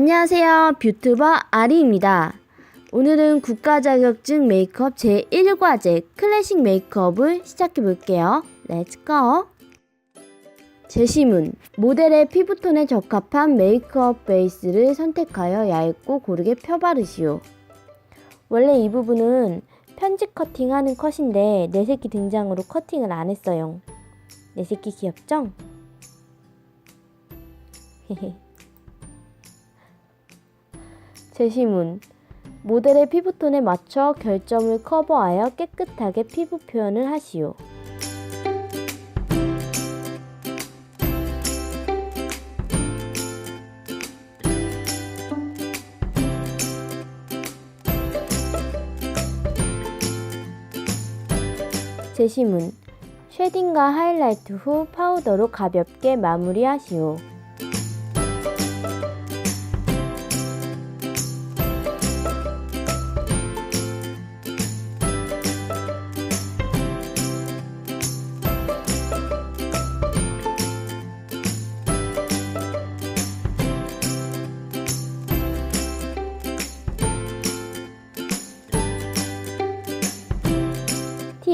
안녕하세요. 뷰튜버 아리입니다. 오늘은 국가 자격증 메이크업 제1과제 클래식 메이크업을 시작해 볼게요. 렛츠 고! 제시문 모델의 피부톤에 적합한 메이크업 베이스를 선택하여 얇고 고르게 펴바르시오. 원래 이 부분은 편집 커팅하는 컷인데 내 새끼 등장으로 커팅을 안 했어요. 내 새끼 귀엽죠? 제시문 모델의 피부톤에 맞춰 결점을 커버하여 깨끗하게 피부 표현을 하시오. 제시문 쉐딩과 하이라이트 후 파우더로 가볍게 마무리하시오.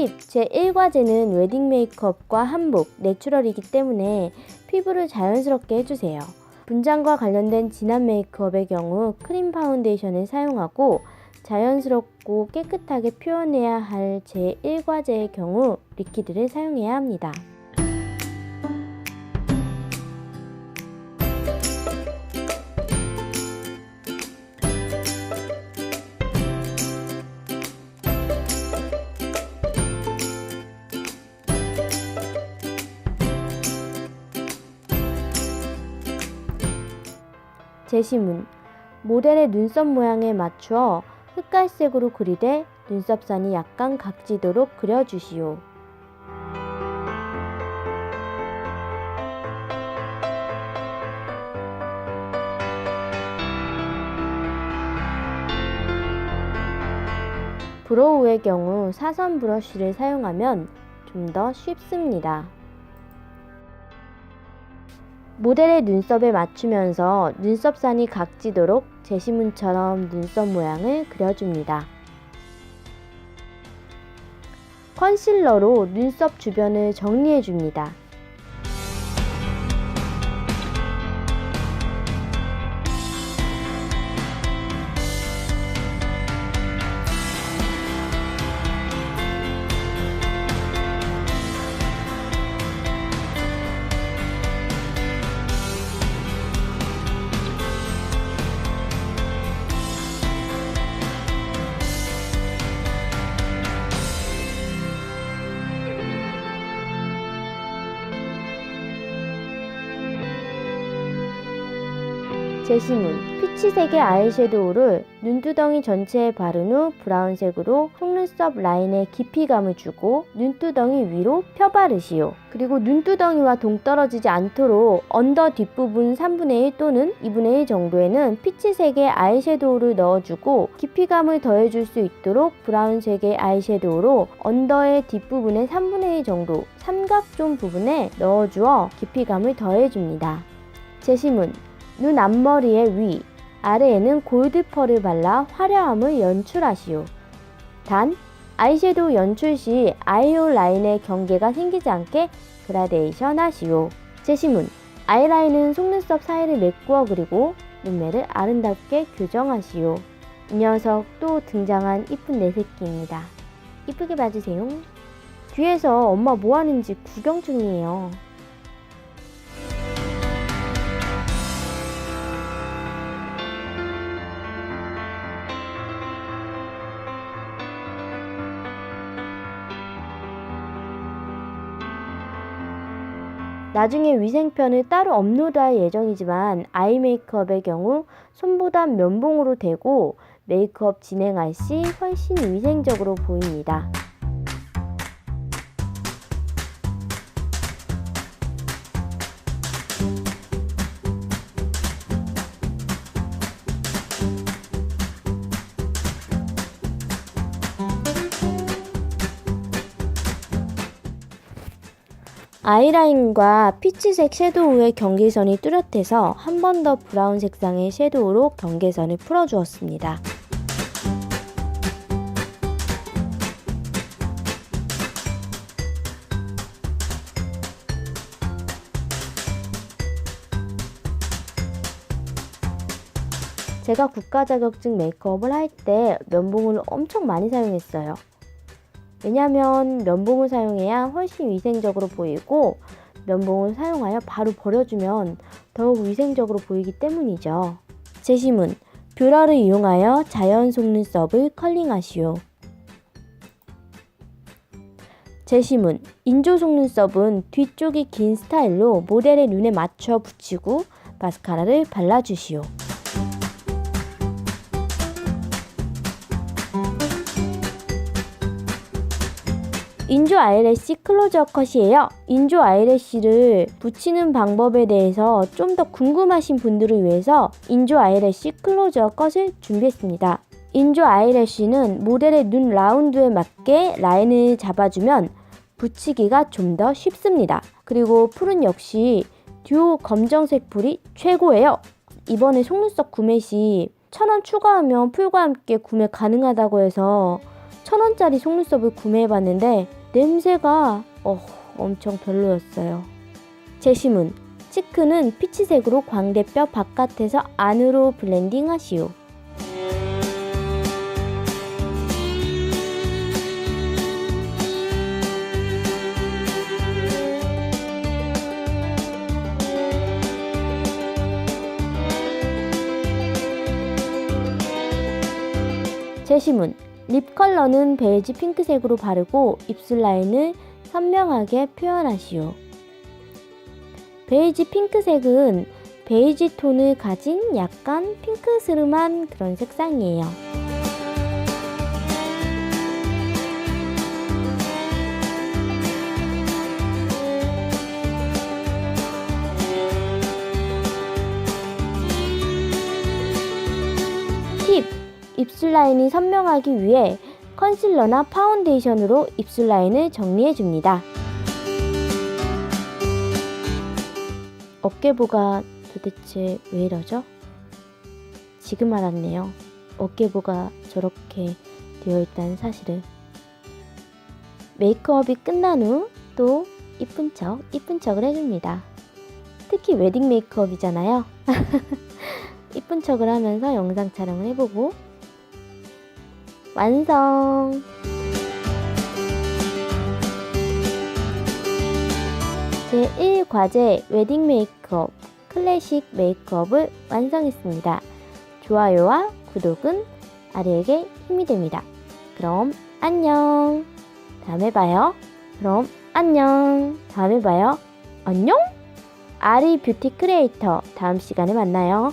팁! 제1과제는 웨딩 메이크업과 한복, 내추럴이기 때문에 피부를 자연스럽게 해주세요. 분장과 관련된 진한 메이크업의 경우 크림 파운데이션을 사용하고 자연스럽고 깨끗하게 표현해야 할 제1과제의 경우 리퀴드를 사용해야 합니다. 제시문 모델의 눈썹 모양에 맞추어 흑갈색으로 그리되 눈썹선이 약간 각지도록 그려주시오. 브로우의 경우 사선 브러쉬를 사용하면 좀 더 쉽습니다. 모델의 눈썹에 맞추면서 눈썹선이 각지도록 제시문처럼 눈썹 모양을 그려줍니다. 컨실러로 눈썹 주변을 정리해줍니다. 제시문 피치색의 아이섀도우를 눈두덩이 전체에 바른 후 브라운색으로 속눈썹 라인에 깊이감을 주고 눈두덩이 위로 펴바르시오. 그리고 눈두덩이와 동떨어지지 않도록 언더 뒷부분 3분의 1 또는 2분의 1 정도에는 피치색의 아이섀도우를 넣어주고 깊이감을 더해줄 수 있도록 브라운색의 아이섀도우로 언더의 뒷부분의 3분의 1 정도 삼각존 부분에 넣어주어 깊이감을 더해줍니다. 제시문 눈 앞머리의 위, 아래에는 골드 펄을 발라 화려함을 연출하시오. 단, 아이섀도우 연출 시 아이홀 라인의 경계가 생기지 않게 그라데이션 하시오. 제시문, 아이라인은 속눈썹 사이를 메꾸어 그리고 눈매를 아름답게 교정하시오. 이 녀석 또 등장한 이쁜 내 새끼입니다. 이쁘게 봐주세요. 뒤에서 엄마 뭐 하는지 구경 중이에요. 나중에 위생편을 따로 업로드할 예정이지만 아이 메이크업의 경우 손보다 면봉으로 대고 메이크업 진행할 시 훨씬 위생적으로 보입니다. 아이라인과 피치색 섀도우의 경계선이 뚜렷해서 한 번 더 브라운 색상의 섀도우로 경계선을 풀어주었습니다. 제가 국가 자격증 메이크업을 할 때 면봉을 엄청 많이 사용했어요. 왜냐면 면봉을 사용해야 훨씬 위생적으로 보이고 면봉을 사용하여 바로 버려주면 더욱 위생적으로 보이기 때문이죠. 제시문 뷰러를 이용하여 자연 속눈썹을 컬링하시오. 제시문 인조 속눈썹은 뒤쪽이 긴 스타일로 모델의 눈에 맞춰 붙이고 마스카라를 발라주시오. 인조 아이래쉬 클로즈업 컷이에요. 인조 아이래쉬를 붙이는 방법에 대해서 좀 더 궁금하신 분들을 위해서 인조 아이래쉬 클로즈업 컷을 준비했습니다. 인조 아이래쉬는 모델의 눈 라운드에 맞게 라인을 잡아주면 붙이기가 좀 더 쉽습니다. 그리고 풀은 역시 듀오 검정색 풀이 최고예요. 이번에 속눈썹 구매 시 1000원 추가하면 풀과 함께 구매 가능하다고 해서 1000원짜리 속눈썹을 구매해봤는데 냄새가 어, 엄청 별로였어요. 제시문 치크는 피치색으로 광대뼈 바깥에서 안으로 블렌딩 하시오. 제시문 립 컬러는 베이지 핑크색으로 바르고 입술 라인을 선명하게 표현하시오. 베이지 핑크색은 베이지 톤을 가진 약간 핑크스름한 그런 색상이에요. 팁! 입술 라인이 선명하기 위해 컨실러나 파운데이션으로 입술 라인을 정리해 줍니다. 어깨보가 도대체 왜 이러죠? 지금 알았네요. 어깨보가 저렇게 되어 있다는 사실을. 메이크업이 끝난 후 또 이쁜 척, 이쁜 척을 해줍니다. 특히 웨딩 메이크업이잖아요. 이쁜 척을 하면서 영상 촬영을 해보고 완성! 제1과제 웨딩 메이크업 클래식 메이크업을 완성했습니다. 좋아요와 구독은 아리에게 힘이 됩니다. 그럼 안녕! 다음에 봐요. 그럼 안녕! 다음에 봐요. 안녕! 아리 뷰티 크리에이터 다음 시간에 만나요.